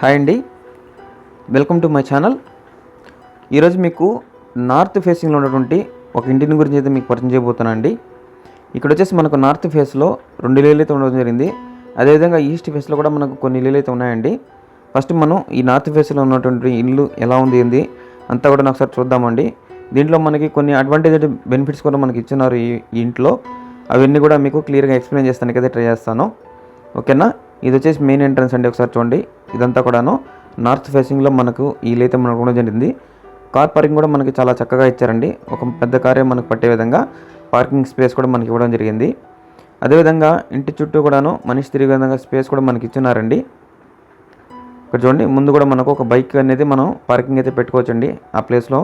Hi అండి. Welcome to my channel. ఈరోజు మీకు నార్త్ ఫేసింగ్లో ఉన్నటువంటి ఒక ఇంటిని గురించి అయితే మీకు పరిచయం చేయబోతున్నాను అండి ఇక్కడ వచ్చేసి మనకు నార్త్ ఫేస్లో రెండు ఇల్లు అయితే ఉండడం జరిగింది. అదేవిధంగా ఈస్ట్ ఫేస్లో కూడా మనకు కొన్ని ఇల్లు అయితే ఉన్నాయండి. ఫస్ట్ మనం ఈ నార్త్ ఫేస్లో ఉన్నటువంటి ఇల్లు ఎలా ఉంది ఏంది అంతా కూడా ఒకసారి చూద్దామండి. దీంట్లో మనకి కొన్ని అడ్వాంటేజ్ బెనిఫిట్స్ కూడా మనకి ఇచ్చినారు ఈ ఈ ఇంట్లో. అవన్నీ కూడా మీకు క్లియర్గా ఎక్స్ప్లెయిన్ చేస్తానికి అయితే ట్రై చేస్తాను. ఓకేనా? ఇది వచ్చేసి మెయిన్ ఎంట్రన్స్ అండి. ఒకసారి చూడండి. ఇదంతా కూడాను నార్త్ ఫేసింగ్లో మనకు ఈ అయితే మనకు కూడా జరిగింది. కార్ పార్కింగ్ కూడా మనకి చాలా చక్కగా ఇచ్చారండి. ఒక పెద్ద కారే మనకు పట్టే విధంగా పార్కింగ్ స్పేస్ కూడా మనకి ఇవ్వడం జరిగింది. అదేవిధంగా ఇంటి చుట్టూ కూడాను మనిషి తిరిగే విధంగా స్పేస్ కూడా మనకి ఇచ్చినారండి ఇక్కడ చూడండి ముందు కూడా మనకు ఒక బైక్ అనేది మనం పార్కింగ్ అయితే పెట్టుకోవచ్చండి. ఆ ప్లేస్లో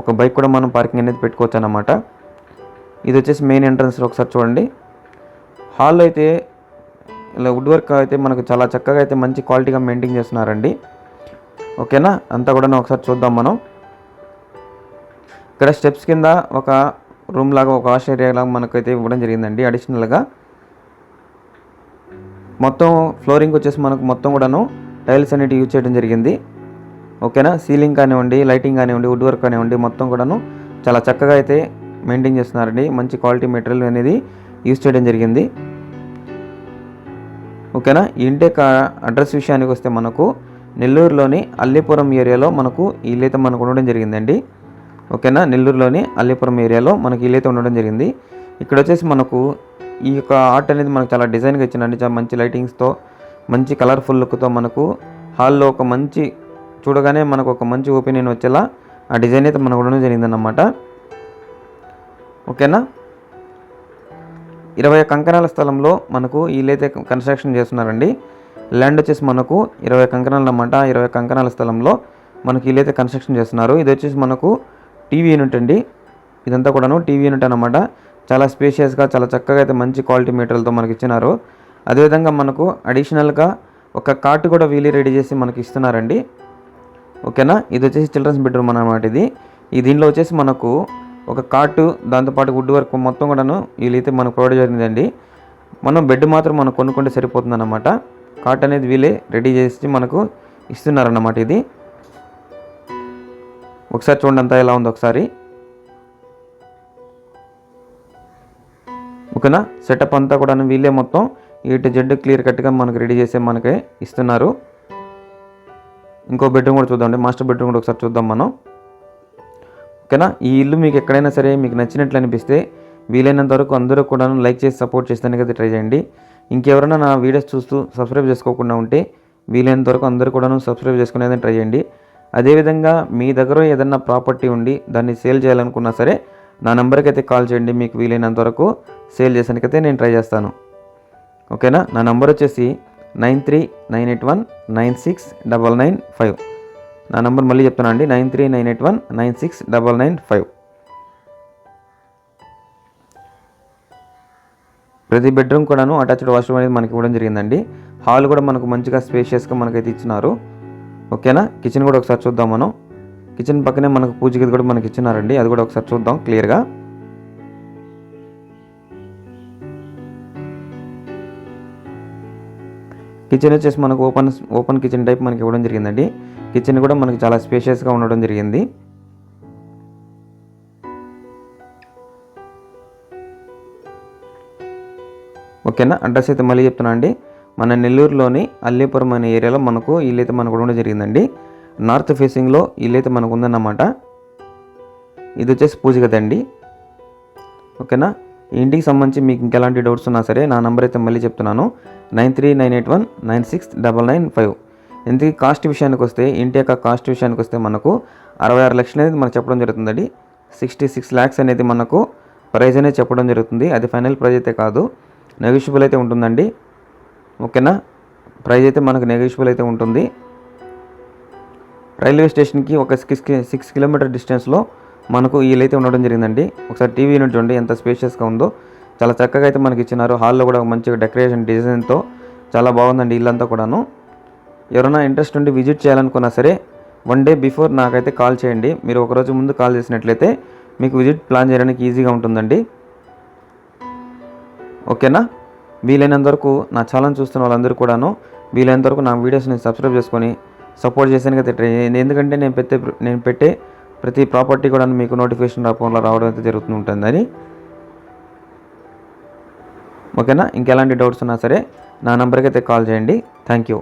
ఒక బైక్ కూడా మనం పార్కింగ్ అనేది పెట్టుకోవచ్చు అన్నమాట ఇది వచ్చేసి మెయిన్ ఎంట్రన్స్లో ఒకసారి చూడండి. హాల్లో అయితే ఇలా వుడ్ వర్క్ అయితే మనకు చాలా చక్కగా అయితే మంచి క్వాలిటీగా మెయింటైన్ చేస్తున్నారండి. ఓకేనా? అంతా కూడా ఒకసారి చూద్దాం మనం. ఇక్కడ స్టెప్స్ కింద ఒక రూమ్ లాగా ఒక వాష్ ఏరియా లాగా మనకైతే ఇవ్వడం జరిగిందండి అడిషనల్గా మొత్తం ఫ్లోరింగ్ వచ్చేసి మనకు మొత్తం కూడాను టైల్స్ అనేవి యూజ్ చేయడం జరిగింది. ఓకేనా? సీలింగ్ కానివ్వండి లైటింగ్ కానివ్వండి వుడ్ వర్క్ కానివ్వండి మొత్తం కూడాను చాలా చక్కగా అయితే మెయింటైన్ చేస్తున్నారండి. మంచి క్వాలిటీ మెటీరియల్ అనేది యూజ్ చేయడం జరిగింది. ఓకేనా? ఇంటి అడ్రస్ విషయానికి వస్తే మనకు నెల్లూరులోని అల్లిపురం ఏరియాలో మనకు ఈ ఇల్లు అయితే మనకు ఉండడం జరిగిందండి. ఓకేనా? నెల్లూరులోని అల్లిపురం ఏరియాలో మనకి ఇల్లు అయితే ఉండడం జరిగింది. ఇక్కడ వచ్చేసి మనకు ఈ యొక్క ఆర్ట్ అనేది మనకు చాలా డిజైన్గా ఇచ్చిందండి. చాలా మంచి లైటింగ్స్తో మంచి కలర్ఫుల్ లుక్తో మనకు హాల్లో ఒక మంచి చూడగానే మనకు ఒక మంచి ఒపీనియన్ వచ్చేలా ఆ డిజైన్ అయితే మనకు ఉండడం జరిగిందన్నమాట. ఓకేనా? ఇరవై కంకణాల స్థలంలో మనకు వీళ్ళైతే కన్స్ట్రక్షన్ చేస్తున్నారండి. ల్యాండ్ వచ్చేసి మనకు ఇరవై కంకణాలు అన్నమాట ఇరవై కంకణాల స్థలంలో మనకి వీళ్ళైతే కన్స్ట్రక్షన్ చేస్తున్నారు. ఇది వచ్చేసి మనకు టీవీ యూనిట్ అండి. ఇదంతా కూడాను టీవీ యూనిట్ అన్నమాట. చాలా స్పేషియస్గా చాలా చక్కగా అయితే మంచి క్వాలిటీ మెటీరియల్తో మనకి ఇచ్చినారు. అదేవిధంగా మనకు అడిషనల్గా ఒక కార్ట్ కూడా వీలీ రెడీ చేసి మనకి ఇస్తున్నారండి. ఓకేనా? ఇది వచ్చేసి చిల్డ్రన్స్ బెడ్రూమ్ అనమాట ఇది. ఈ దీనిలో వచ్చేసి మనకు ఒక కాటు దాంతోపాటు వుడ్ వర్క్ మొత్తం కూడాను వీళ్ళైతే మనకు ప్రొవైడ్ జరిగిందండి మనం బెడ్ మాత్రం మనం కొనుక్కుంటే సరిపోతుంది అన్నమాట కాట్ అనేది వీళ్ళే రెడీ చేసి మనకు ఇస్తున్నారన్నమాట ఇది. ఒకసారి చూడండి అంతా ఎలా ఉందో ఒకసారి. ఓకేనా? సెటప్ అంతా కూడా వీళ్ళే మొత్తం ఇటు జెడ్ క్లియర్ కట్గా మనకు రెడీ చేసే మనకి ఇస్తున్నారు. ఇంకో బెడ్రూమ్ కూడా చూద్దాం మాస్టర్ బెడ్రూమ్ కూడా ఒకసారి చూద్దాం మనం. ఓకేనా? ఈ ఇల్లు మీకు ఎక్కడైనా సరే మీకు నచ్చినట్లు అనిపిస్తే వీలైనంత వరకు అందరూ కూడా లైక్ చేసి సపోర్ట్ చేస్తానికి అయితే ట్రై చేయండి. ఇంకెవరైనా నా వీడియోస్ చూస్తూ సబ్స్క్రైబ్ చేసుకోకుండా ఉంటే వీలైనంత వరకు అందరూ కూడా సబ్స్క్రైబ్ చేసుకునేదని ట్రై చేయండి. అదేవిధంగా మీ దగ్గర ఏదైనా ప్రాపర్టీ ఉండి దాన్ని సేల్ చేయాలనుకున్నా సరే నా నెంబర్కి అయితే కాల్ చేయండి. మీకు వీలైనంత వరకు సేల్ చేసానికైతే నేను ట్రై చేస్తాను. ఓకేనా? నా నెంబర్ వచ్చేసి nine three nine eight one nine six double nine five. నా నెంబర్ మళ్ళీ చెప్తాను అండి. Nine three nine eight one nine six double nine five. ప్రతి బెడ్రూమ్ కూడాను అటాచ్డ్ వాష్రూమ్ అనేది మనకి ఇవ్వడం జరిగిందండి. హాల్ కూడా మనకు మంచిగా స్పేషియస్గా మనకైతే ఇచ్చినారు. ఓకేనా? కిచెన్ కూడా ఒకసారి చూద్దాం మనం. కిచెన్ పక్కనే మనకు పూజ గది కూడా మనకి ఇచ్చినారండి. అది కూడా ఒకసారి చూద్దాం క్లియర్గా. కిచెన్ వచ్చేసి మనకు ఓపెన్ ఓపెన్ కిచెన్ టైప్ మనకి ఇవ్వడం జరిగిందండి. కిచెన్ కూడా మనకి చాలా స్పేషియస్గా ఉండడం జరిగింది. ఓకేనా? అడ్రస్ అయితే మళ్ళీ చెప్తున్నా అండి. మన నెల్లూరులోని అల్లీపురం అనే ఏరియాలో మనకు ఇల్లైతే మనకు ఉండడం జరిగిందండి. నార్త్ ఫేసింగ్లో ఇల్లైతే మనకు ఉందన్నమాట. ఇది వచ్చేసి పూజ కదండి ఓకేనా? ఇంటికి సంబంధించి మీకు ఇంకెలాంటి డౌట్స్ ఉన్నా సరే నా నెంబర్ అయితే మళ్ళీ చెప్తున్నాను. Nine three nine eight one nine six double nine five. ఇంతకీ కాస్ట్ విషయానికి వస్తే ఇంటి యొక్క కాస్ట్ విషయానికి వస్తే మనకు అరవై ఆరు లక్షలు అనేది మనకు చెప్పడం జరుగుతుందండి. సిక్స్టీ సిక్స్ ల్యాక్స్ అనేది మనకు ప్రైజ్ అనేది చెప్పడం జరుగుతుంది. అది ఫైనల్ ప్రైజ్ అయితే కాదు నెగోషియబుల్ అయితే ఉంటుందండి. ఓకేనా? ప్రైజ్ అయితే మనకు నెగోషియబుల్ అయితే ఉంటుంది. రైల్వే స్టేషన్కి ఒక సిక్స్ సిక్స్ కిలోమీటర్ డిస్టెన్స్లో మనకు వీళ్ళైతే ఉండడం జరిగిందండి. ఒకసారి టీవీ యూనిట్ చూడండి ఎంత స్పేషియస్గా ఉందో. చాలా చక్కగా అయితే మనకి ఇచ్చినారు. హాల్లో కూడా మంచిగా డెకరేషన్ డిజైన్తో చాలా బాగుందండి ఇల్లంతా కూడాను. ఎవరైనా ఇంట్రెస్ట్ ఉండి విజిట్ చేయాలనుకున్నా సరే వన్ డే బిఫోర్ నాకైతే కాల్ చేయండి. మీరు ఒకరోజు ముందు కాల్ చేసినట్లయితే మీకు విజిట్ ప్లాన్ చేయడానికి ఈజీగా ఉంటుందండి. ఓకేనా? వీలైనంత వరకు నా ఛానల్ చూస్తున్న వాళ్ళందరూ కూడాను వీలైనంత వరకు నా వీడియోస్ని సబ్స్క్రైబ్ చేసుకొని సపోర్ట్ చేశాను కదా ట్రై చేయండి. ఎందుకంటే నేను పెట్టే నేను పెట్టే ప్రతి ప్రాపర్టీ కూడా మీకు నోటిఫికేషన్ రూపంలో రావడం అయితే జరుగుతూ ఉంటుందని. ఓకేనా? ఇంకెలాంటి డౌట్స్ ఉన్నా సరే నా నెంబర్కి అయితే కాల్ చేయండి. Thank you.